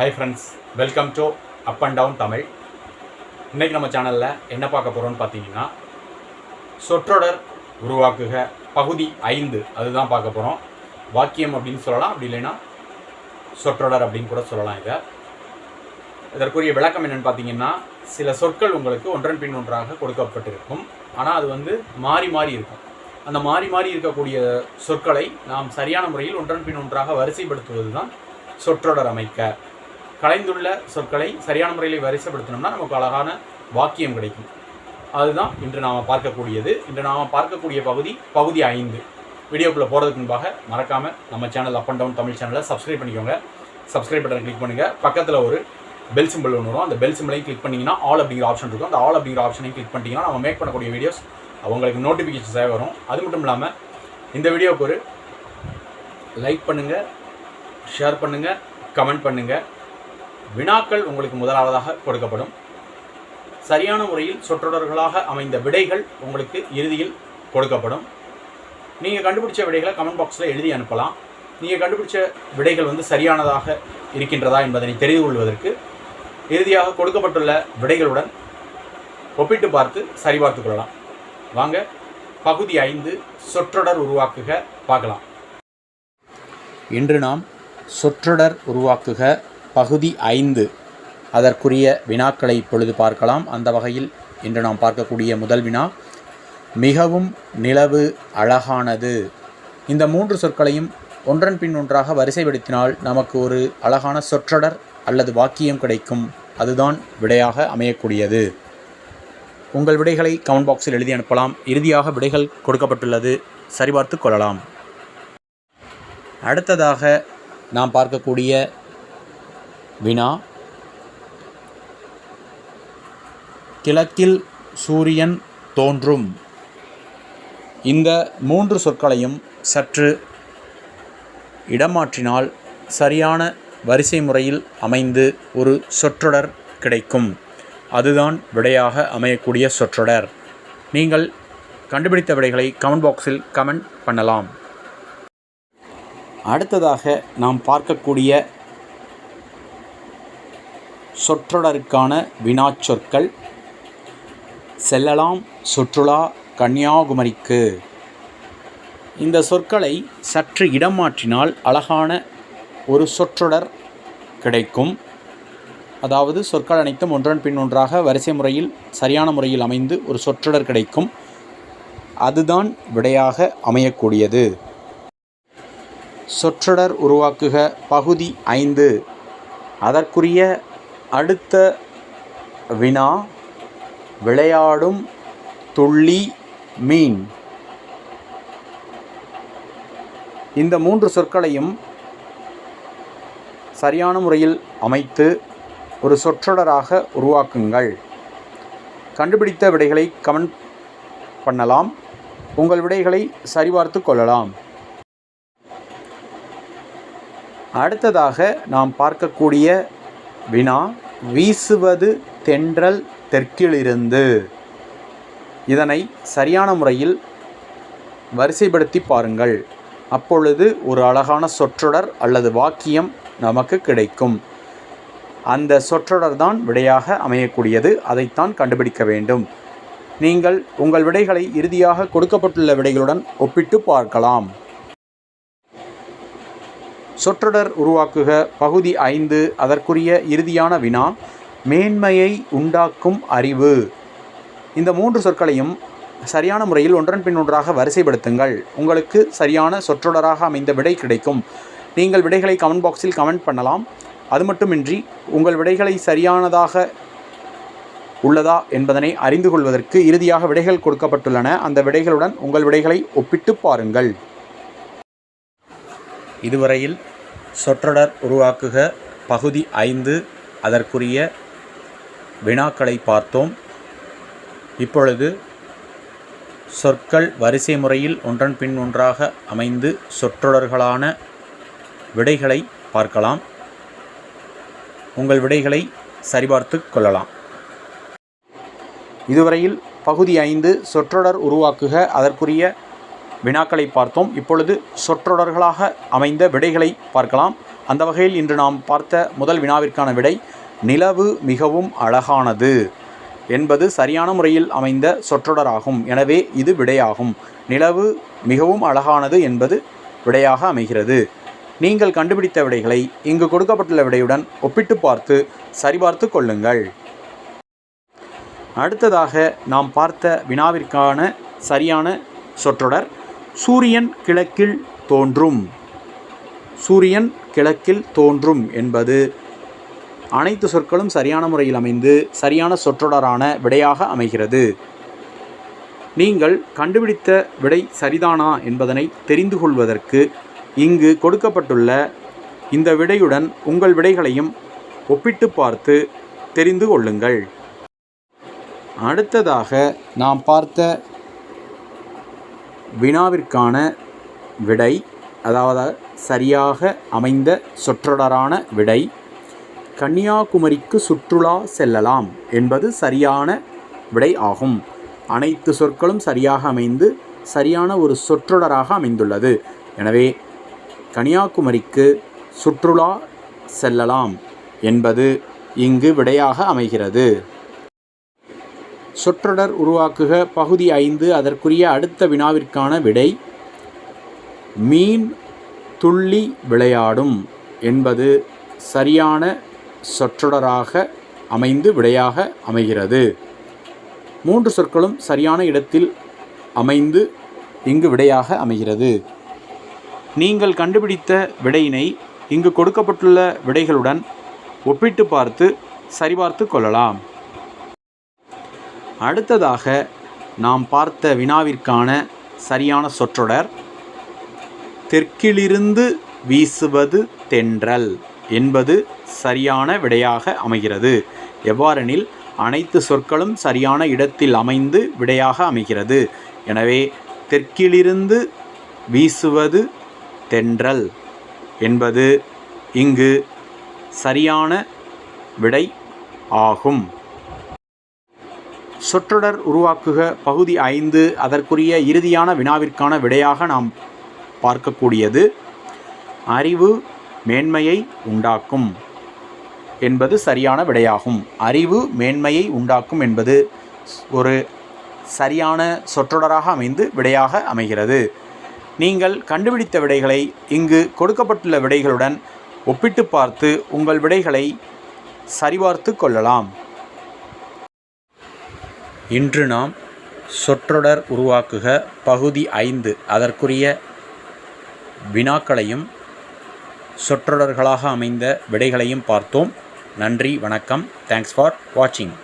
Hi friends welcome to up and down Tamil இன்றைக்கி நம்ம சேனலில் என்ன பார்க்க போகிறோம்னு பார்த்தீங்கன்னா சொற்றொடர் உருவாக்குக பகுதி ஐந்து அதுதான் பார்க்க போகிறோம் வாக்கியம் அப்படின்னு சொல்லலாம் அப்படி இல்லைன்னா சொற்றொடர் அப்படின்னு கூட சொல்லலாம் இதை. இதற்குரிய விளக்கம் என்னென்னு பார்த்தீங்கன்னா சில சொற்கள் உங்களுக்கு ஒன்றன் பின் ஒன்றாக கொடுக்கப்பட்டிருக்கும். ஆனால் அது வந்து மாறி மாறி இருக்கும். அந்த மாறி மாறி இருக்கக்கூடிய சொற்களை நாம் சரியான முறையில் ஒன்றன் பின் ஒன்றாக வரிசைப்படுத்துவது தான் சொற்றொடர் அமைக்க. கலைந்துள்ள சொற்களை சரியான முறையில் வரிசைப்படுத்தினோம்னா நமக்கு அழகான வாக்கியம் கிடைக்கும். அதுதான் இன்று நாம் பார்க்கக்கூடியது. இன்று நாம் பார்க்கக்கூடிய பகுதி பகுதி ஐந்து. வீடியோக்குள்ளே போகிறதுக்கு முன்பாக மறக்காமல் நம்ம channel up and down Tamil சேனலை சப்ஸ்கிரைப் பண்ணிக்கோங்க. சப்ஸ்கிரைப் பட்டனை கிளிக் பண்ணுங்கள் பக்கத்தில் ஒரு பெல் சிம்பிள் ஒன்று வரும். அந்த பெல் சிம்பிளையும் கிளிக் பண்ணிங்கன்னா ஆல் அப்படிங்கிற ஆப்ஷன் இருக்கும். அந்த ஆல் அப்படிங்கிற ஆப்ஷனையும் கிளிக் பண்ணிட்டீங்கன்னா நம்ம மேக் பண்ணக்கூடிய வீடியோஸ் உங்களுக்கு நோட்டிஃபிகேஷன்ஸாக வரும். அது மட்டும் இல்லாமல் இந்த வீடியோவுக்கு ஒரு லைக் பண்ணுங்கள் ஷேர் பண்ணுங்கள் கமெண்ட் பண்ணுங்கள் வினாக்கள் உங்களுக்கு முதலாவதாக கொடுக்கப்படும். சரியான முறையில் சொற்றொடர்களாக அமைந்த விடைகள் உங்களுக்கு இறுதியில் கொடுக்கப்படும். நீங்கள் கண்டுபிடிச்ச விடைகளை கமெண்ட் பாக்ஸில் எழுதி அனுப்பலாம். நீங்கள் கண்டுபிடிச்ச விடைகள் வந்து சரியானதாக இருக்கின்றதா என்பதனை தெரிந்து கொள்வதற்கு இறுதியாக கொடுக்கப்பட்டுள்ள விடைகளுடன் ஒப்பிட்டு பார்த்து சரிபார்த்து கொள்ளலாம். வாங்க பகுதி ஐந்து சொற்றொடர் உருவாக்குக பார்க்கலாம். இன்று நாம் சொற்றொடர் உருவாக்குக பகுதி ஐந்து. அதற்குரிய வினாக்களை இப்பொழுது பார்க்கலாம். அந்த வகையில் இன்று நாம் பார்க்கக்கூடிய முதல் வினா மிகவும் நிலவு அழகானது. இந்த மூன்று சொற்களையும் ஒன்றன் பின் ஒன்றாக வரிசைப்படுத்தினால் நமக்கு ஒரு அழகான சொற்றொடர் அல்லது வாக்கியம் கிடைக்கும். அதுதான் விடையாக அமையக்கூடியது. உங்கள் விடைகளை கமெண்ட் பாக்ஸில் எழுதி அனுப்பலாம். இறுதியாக விடைகள் கொடுக்கப்பட்டுள்ளது. சரிபார்த்து கொள்ளலாம். அடுத்ததாக நாம் பார்க்கக்கூடிய வினா. கிழக்கில் சூரியன் தோன்றும். இந்த மூன்று சொற்களையும் சற்று இடமாற்றினால் சரியான வரிசை முறையில் அமைந்து ஒரு சொற்றொடர் கிடைக்கும். அதுதான் விடையாக அமையக்கூடிய சொற்றொடர். நீங்கள் கண்டுபிடித்த விடைகளை கமெண்ட் பாக்ஸில் கமெண்ட் பண்ணலாம். அடுத்ததாக நாம் பார்க்கக்கூடிய சொற்றொடருக்கான வினாச்சொற்கள். செல்லலாம் சுற்றுலா கன்னியாகுமரிக்கு. இந்த சொற்களை சற்று இடம் மாற்றினால் அழகான ஒரு சொற்றொடர் கிடைக்கும். அதாவது சொற்கள் அனைத்தும் ஒன்றன் பின் ஒன்றாக வரிசை முறையில் சரியான முறையில் அமைந்து ஒரு சொற்றொடர் கிடைக்கும். அதுதான் விடையாக அமையக்கூடியது. சொற்றொடர் உருவாக்குக பகுதி ஐந்து. அதற்குரிய அடுத்த வினா விளையாடும் துள்ளி மீன். இந்த மூன்று சொற்களையும் சரியான முறையில் அமைத்து ஒரு சொற்றொடராக உருவாக்குங்கள். கண்டுபிடித்த விடைகளை கமெண்ட் பண்ணலாம். உங்கள் விடைகளை சரிபார்த்து கொள்ளலாம். அடுத்ததாக நாம் பார்க்கக்கூடிய வினா வீசுவது தென்றல் தெற்கிலிருந்து. இதனை சரியான முறையில் வரிசைப்படுத்தி பாருங்கள். அப்பொழுது ஒரு அழகான சொற்றொடர் அல்லது வாக்கியம் நமக்கு கிடைக்கும். அந்த சொற்றொடர் தான் விடையாக அமையக்கூடியது. அதைத்தான் கண்டுபிடிக்க வேண்டும். நீங்கள் உங்கள் விடைகளை இறுதியாக கொடுக்கப்பட்டுள்ள விடைகளுடன் ஒப்பிட்டு பார்க்கலாம். சொற்றொடர் உருவாக்குக. பகுதி ஐந்து அதற்குரிய இறுதியான வினா மேன்மையை உண்டாக்கும் அறிவு. இந்த மூன்று சொற்களையும் சரியான முறையில் ஒன்றன் பின் ஒன்றாக வரிசைப்படுத்துங்கள். உங்களுக்கு சரியான சொற்றொடராக அமைந்த விடை கிடைக்கும். நீங்கள் விடைகளை கமெண்ட் பாக்ஸில் கமெண்ட் பண்ணலாம். அது மட்டுமின்றி உங்கள் விடைகளை சரியானதாக உள்ளதா என்பதனை அறிந்து கொள்வதற்கு இறுதியாக விடைகள் கொடுக்கப்பட்டுள்ளன. அந்த விடைகளுடன் உங்கள் விடைகளை ஒப்பிட்டு பாருங்கள். இதுவரையில் சொற்றொடர் உருவாக்குக. பகுதி ஐந்து. அதற்குரிய வினாக்களை பார்த்தோம். இப்பொழுது சொற்கள் வரிசை முறையில் ஒன்றன் பின் ஒன்றாக அமைந்து சொற்றொடர்களான விடைகளை பார்க்கலாம். உங்கள் விடைகளை சரிபார்த்து கொள்ளலாம். இதுவரையில் பகுதி ஐந்து சொற்றொடர் உருவாக்குக. அதற்குரிய வினாக்களை பார்த்தோம். இப்பொழுது சொற்றொடர்களாக அமைந்த விடைகளை பார்க்கலாம். அந்த வகையில் இன்று நாம் பார்த்த முதல் வினாவிற்கான விடை நிலவு மிகவும் அழகானது என்பது சரியான முறையில் அமைந்த சொற்றொடராகும். எனவே இது விடையாகும். நிலவு மிகவும் அழகானது என்பது விடையாக அமைகிறது. நீங்கள் கண்டுபிடித்த விடைகளை இங்கு கொடுக்கப்பட்டுள்ள விடையுடன் ஒப்பிட்டு பார்த்து சரிபார்த்து கொள்ளுங்கள். அடுத்ததாக நாம் பார்த்த வினாவிற்கான சரியான சொற்றொடர் சூரியன் கிழக்கில் தோன்றும். சூரியன் கிழக்கில் தோன்றும் என்பது அனைத்து சொற்களும் சரியான முறையில் அமைந்து சரியான சொற்றொடரான விடையாக அமைகிறது. நீங்கள் கண்டுபிடித்த விடை சரிதானா என்பதனை தெரிந்து கொள்வதற்கு இங்கு கொடுக்கப்பட்டுள்ள இந்த விடையுடன் உங்கள் விடைகளையும் ஒப்பிட்டு பார்த்து தெரிந்து கொள்ளுங்கள். அடுத்ததாக நாம் பார்த்த வினாவிற்கான விடை அதாவது சரியாக அமைந்த சொற்றொடரான விடை கன்னியாகுமரிக்கு சுற்றுலா செல்லலாம் என்பது சரியான விடை ஆகும். அனைத்து சொற்களும் சரியாக அமைந்து சரியான ஒரு சொற்றொடராக அமைந்துள்ளது. எனவே கன்னியாகுமரிக்கு சுற்றுலா செல்லலாம் என்பது இங்கு விடையாக அமைகிறது. சொற்றொடர் உருவாக்குக. பகுதி ஐந்து அதற்குரிய அடுத்த வினாவிற்கான விடை மீன் துள்ளி விளையாடும் என்பது சரியான சொற்றொடராக அமைந்து விடையாக அமைகிறது. மூன்று சொற்களும் சரியான இடத்தில் அமைந்து இங்கு விடையாக அமைகிறது. நீங்கள் கண்டுபிடித்த விடையினை இங்கு கொடுக்கப்பட்டுள்ள விடைகளுடன் ஒப்பிட்டு பார்த்து சரிபார்த்து கொள்ளலாம். அடுத்ததாக நாம் பார்த்த வினாவிற்கான சரியான சொற்றொடர் தெற்கிலிருந்து வீசுவது தென்றல் என்பது சரியான விடையாக அமைகிறது. எவ்வாறெனில் அனைத்து சொற்களும் சரியான இடத்தில் அமைந்து விடையாக அமைகிறது. எனவே தெற்கிலிருந்து வீசுவது தென்றல் என்பது இங்கு சரியான விடை ஆகும். சொற்றொடர் உருவாக்குக. பகுதி ஐந்து அதற்குரிய இறுதியான வினாவிற்கான விடையாக நாம் பார்க்கக்கூடியது. அறிவு மேன்மையை உண்டாக்கும் என்பது சரியான விடையாகும். அறிவு மேன்மையை உண்டாக்கும் என்பது ஒரு சரியான சொற்றொடராக அமைந்து விடையாக அமைகிறது. நீங்கள் கண்டுபிடித்த விடைகளை இங்கு கொடுக்கப்பட்டுள்ள விடைகளுடன் ஒப்பிட்டு பார்த்து உங்கள் விடைகளை சரிபார்த்து கொள்ளலாம். இன்று நாம் சொற்றொடர் உருவாக்குக பகுதி ஐந்து. அதற்குரிய வினாக்களையும் சொற்றொடர்களாக அமைந்த விடைகளையும் பார்த்தோம். நன்றி வணக்கம். தேங்க்ஸ் ஃபார் வாட்சிங்